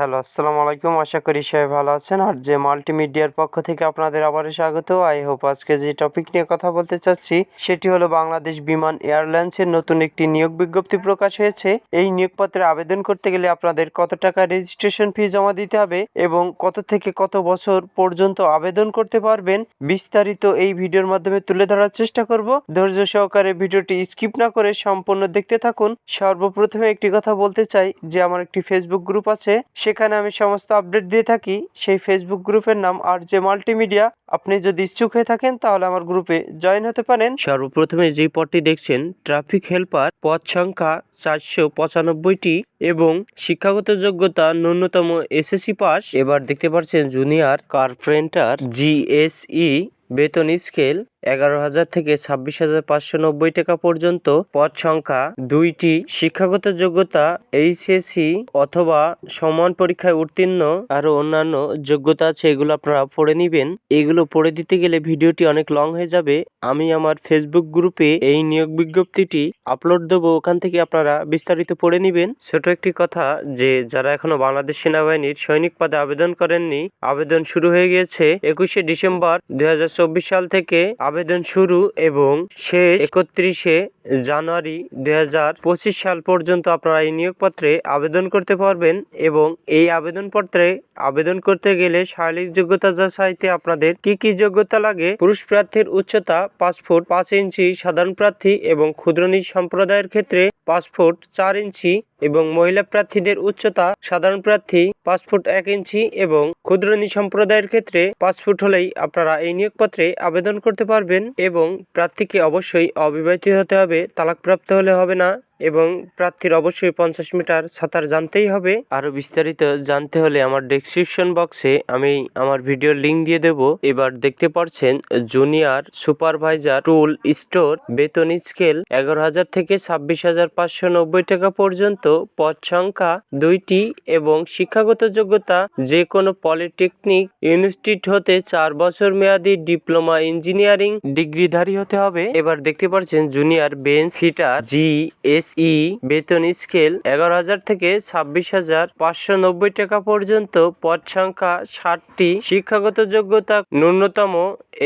Hello, আসসালামু আলাইকুম। আশা করি সবাই ভালো আছেন। আর যে মাল্টিমিডিয়ার পক্ষ থেকে আপনাদের আবারও স্বাগত, আই হোপ আজকে যে টপিক নিয়ে কথা বলতে চাচ্ছি, সেটি হলো বাংলাদেশ বিমান এয়ারলাইন্সের নতুন একটি নিয়োগ বিজ্ঞপ্তি প্রকাশ হয়েছে। এই নিয়োগপত্রে আবেদন করতে গেলে আপনাদের কত টাকা রেজিস্ট্রেশন ফি জমা দিতে হবে এবং কত থেকে কত বছর পর্যন্ত আবেদন করতে পারবেন, বিস্তারিত এই ভিডিওর মাধ্যমে তুলে ধরার চেষ্টা করব। ধৈর্য সহকারে ভিডিওটি স্কিপ না করে সম্পূর্ণ দেখতে থাকুন। সর্বপ্রথমে একটি কথা বলতে চাই, যে আমার একটি ফেসবুক গ্রুপ আছে সেখানে আমি সমস্ত আপডেট দিয়ে থাকি। সেই ফেসবুক গ্রুপের নাম আর জে মাল্টিমিডিয়া আপনি যদি ইচ্ছুক হয়ে থাকেন, তাহলে আমার গ্রুপে জয়েন হতে পারেন। সর্বপ্রথমে যে পদটি দেখছেন, ট্রাফিক হেল্পার পদ সংখ্যা চারশো পঁচানব্বইটি এবং শিক্ষাগত যোগ্যতা ন্যূনতম এসএসসি পাস। এবার দেখতে পাচ্ছেন জুনিয়র কার্পেন্টার জিএসই বেতন স্কেল এগারো হাজার থেকে ছাব্বিশ হাজার পাঁচশো নব্বই টাকা পর্যন্ত। পদ সংখ্যা দুইটি, শিক্ষাগত যোগ্যতা এইচএসসি অথবা সমান পরীক্ষায় উত্তীর্ণ। আরও অন্যান্য যোগ্যতা আছে, এগুলো আপনারা পড়ে নিবেন। এগুলো পড়ে দিতে গেলে ভিডিওটি অনেক লং হয়ে যাবে। আমি আমার ফেসবুক গ্রুপে এই নিয়োগ বিজ্ঞপ্তিটি আপলোড দেবো, ওখান থেকে আপনারা বিস্তারিত পড়ে নিবেন। ছোট একটি কথা যে, যারা এখনও বাংলাদেশ সেনাবাহিনীর সৈনিক পদে আবেদন করেননি, আবেদন শুরু হয়ে গিয়েছে একুশে ডিসেম্বর দু হাজার চব্বিশ সাল থেকে। আবেদন শুরু এবং শেষ একত্রিশে জানুয়ারি দুই হাজার পঁচিশ সাল পর্যন্ত আপনারা এই নিয়োগপত্রে আবেদন করতে পারবেন এবং এই আবেদনপত্রে আবেদন করতে গেলে শারীরিক যোগ্যতা যাচাইতে আপনাদের কি কি কি যোগ্যতা লাগে? পুরুষ প্রার্থীর উচ্চতা পাঁচ ফুট পাঁচ ইঞ্চি, সাধারণ প্রার্থী এবং ক্ষুদ্রনী সম্প্রদায়ের ক্ষেত্রে পাঁচ ফুট চার ইঞ্চি এবং মহিলা প্রার্থীদের উচ্চতা, সাধারণ প্রার্থী পাঁচ ফুট এক ইঞ্চি এবং ক্ষুদ্রনী সম্প্রদায়ের ক্ষেত্রে পাঁচ ফুট হলেই আপনারা এই নিয়োগপত্রে আবেদন করতে পারবেন এবং প্রার্থীকে অবশ্যই অবিবাহিত হতে হবে, তালাকপ্রাপ্ত হলে হবে না এবং প্রার্থীর অবশ্যই পঞ্চাশ মিটার সাঁতার জানতেই হবে। আরও বিস্তারিত জানতে হলে আমার ডেসক্রিপশন বক্সে আমি আমার ভিডিওর লিংক দিয়ে দেব। এবার দেখতে পাচ্ছেন জুনিয়র সুপারভাইজার টুল স্টোর বেতন স্কেল এগারো হাজার থেকে ছাব্বিশ হাজার পাঁচশো নব্বই টাকা পর্যন্ত। পদ সংখ্যা দুইটি এবং শিক্ষাগত যোগ্যতা যে কোনো পলিটেকনিক ইনস্টিটিউট হতে চার বছর মেয়াদী ডিপ্লোমা ইঞ্জিনিয়ারিং ডিগ্রিধারী হতে হবে। এবার দেখতে পাচ্ছেন junior bench fitter G S E বেতন স্কেল এগারো হাজার থেকে ছাব্বিশ হাজার পাঁচশো নব্বই টাকা পর্যন্ত। পদ সংখ্যা ষাটটি। শিক্ষাগত যোগ্যতা ন্যূনতম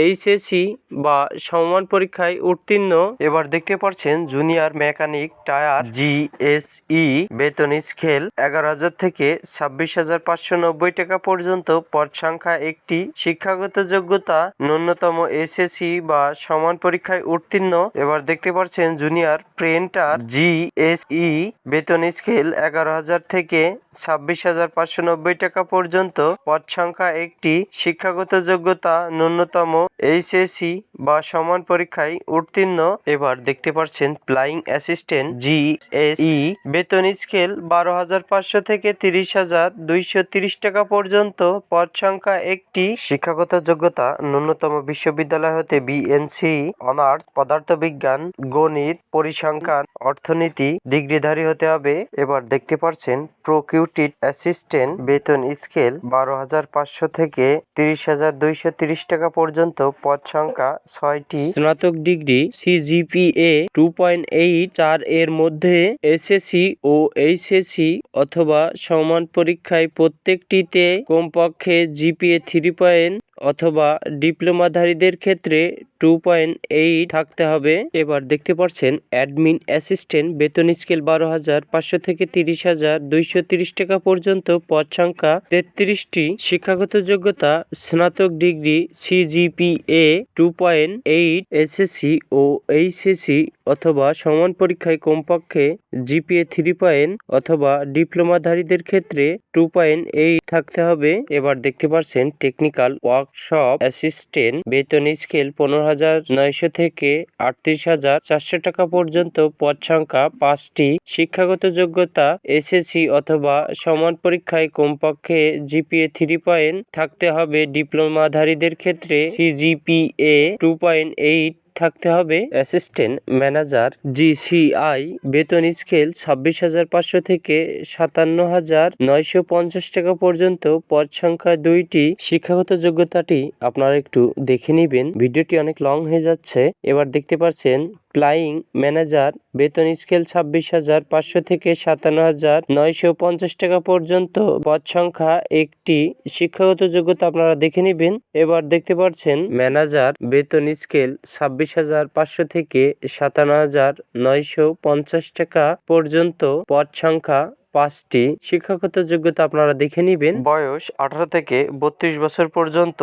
এইচ এইচএসসি বা সমান পরীক্ষায় উত্তীর্ণ। এবার দেখতে পাচ্ছেন junior mechanic tyre G S E বেতন স্কেল এগারো হাজার থেকে ছাব্বিশ হাজার পাঁচশো নব্বই টাকা পর্যন্ত পদ সংখ্যা একটি। শিক্ষাগত যোগ্যতা ন্যূনতম এসএসসি বা সমান পরীক্ষায় উত্তীর্ণ। এবার দেখতে পাচ্ছেন junior printer G S E বেতন স্কেল এগারো হাজার থেকে ছাব্বিশ হাজার পাঁচশো নব্বই টাকা পর্যন্ত। পদ সংখ্যা একটি। শিক্ষাগত যোগ্যতা ন্যূনতম এইচএসসি বা সমান পরীক্ষায় উত্তীর্ণ। এবার দেখতে পাচ্ছেন plying assistant G S E বেতন স্কেল বারো হাজার পাঁচশো থেকে তিরিশ হাজার দুইশো তিরিশ টাকা পর্যন্ত। পদ সংখ্যা একটি। শিক্ষাগত যোগ্যতা ন্যূনতম বিশ্ববিদ্যালয় হতে বিএনসি অনার্স পদার্থবিজ্ঞান, গণিত, পরিসংখ্যান অর্থনীতি ডিগ্রিধারী হতে হবে। এবার দেখতে পাচ্ছেন প্রকিউটিড অ্যাসিস্ট্যান্ট বেতন স্কেল বারো হাজার পাঁচশো থেকে তিরিশ হাজার দুইশো তিরিশ টাকা পর্যন্ত। পদ সংখ্যা ছয়টি। স্নাতক degree CGPA two point eight চার এর মধ্যে এসএসসি ও এইচএসসি অথবা সমান পরীক্ষায় প্রত্যেকটিতে কমপক্ষে জিপিএ থ্রি পয়েন্ট অথবা ডিপ্লোমাধারীদের ক্ষেত্রে টু পয়েন্ট এইট থাকতে হবে। এবার দেখতে পাচ্ছেন অ্যাডমিন অ্যাসিস্ট্যান্ট বেতন স্কেল বারো হাজার পাঁচশো থেকে তিরিশ হাজার দুইশো তিরিশ টাকা পর্যন্ত, পদ সংখ্যা তেত্রিশটি। শিক্ষাগত যোগ্যতা, স্নাতক degree CGPA two point eight SSC ও এইচএসসি অথবা সমান পরীক্ষায় কমপক্ষে জিপিএ থ্রি পয়েন্ট অথবা ডিপ্লোমাধারীদের ক্ষেত্রে টু পয়েন্ট এইট থাকতে হবে। এবার দেখতে পাচ্ছেন টেকনিক্যাল ওয়ার্কশপ অ্যাসিস্ট্যান্ট বেতন স্কেল পনেরো হাজার নয়শো থেকে আটত্রিশ হাজার চারশো টাকা পর্যন্ত পদ সংখ্যা পাঁচটি। শিক্ষাগত যোগ্যতা এসএসসি অথবা সমান পরীক্ষায় কমপক্ষে জিপিএ থ্রি পয়েন্ট থাকতে হবে। ডিপ্লোমাধারীদের ক্ষেত্রে সিজিপিএ টু পয়েন্ট এইট থাকতে হবে। অ্যাসিস্ট্যান্ট ম্যানেজার জিসিআই বেতন স্কেল ছাব্বিশ হাজার পাঁচশো থেকে সাতান্ন হাজার নয়শো পঞ্চাশ টাকা পর্যন্ত। পদ সংখ্যা দুইটি। শিক্ষাগত যোগ্যতাটি আপনারা একটু দেখে নেবেন। ভিডিওটি অনেক লং হয়ে যাচ্ছে। এবার দেখতে পাচ্ছেন ফ্লাইং ম্যানেজার, বেতন স্কেল ছাব্বিশ হাজার পাঁচশো থেকে সাতান্ন হাজার নয়শো পঞ্চাশ টাকা পর্যন্ত। পদ সংখ্যা একটি। শিক্ষাগত যোগ্যতা আপনারা দেখে নেবেন। এবার দেখতে পাচ্ছেন, ম্যানেজার, বেতন স্কেল ছাব্বিশ হাজার পাঁচশো থেকে সাতান্ন হাজার নয়শো পঞ্চাশ টাকা পর্যন্ত। পদ সংখ্যা পাঁচটি শিক্ষাগত যোগ্যতা আপনারা দেখে নেবেন। বয়স আঠারো থেকে বত্রিশ বছর পর্যন্ত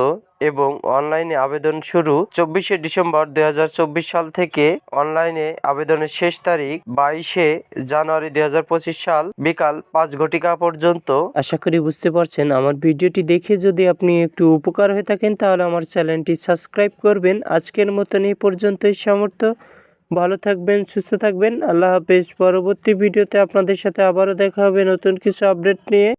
এবং অনলাইনে আবেদন শুরু চব্বিশে ডিসেম্বর দু হাজার চব্বিশ সাল থেকে। অনলাইনে আবেদনের শেষ তারিখ বাইশে জানুয়ারি দুই হাজার পঁচিশ সাল বিকাল পাঁচ ঘটিকা পর্যন্ত। আশা করি বুঝতে পারছেন আমার ভিডিওটি দেখে যদি আপনি একটু উপকার হয়ে থাকেন তাহলে আমার চ্যানেলটি সাবস্ক্রাইব করবেন। আজকের মতন এই পর্যন্তই সামর্থ্য ভালো থাকবেন, সুস্থ থাকবেন। আল্লাহ হাফেজ। পরবর্তী ভিডিওতে আপনাদের সাথে আবারও দেখা হবে নতুন কিছু আপডেট নিয়ে।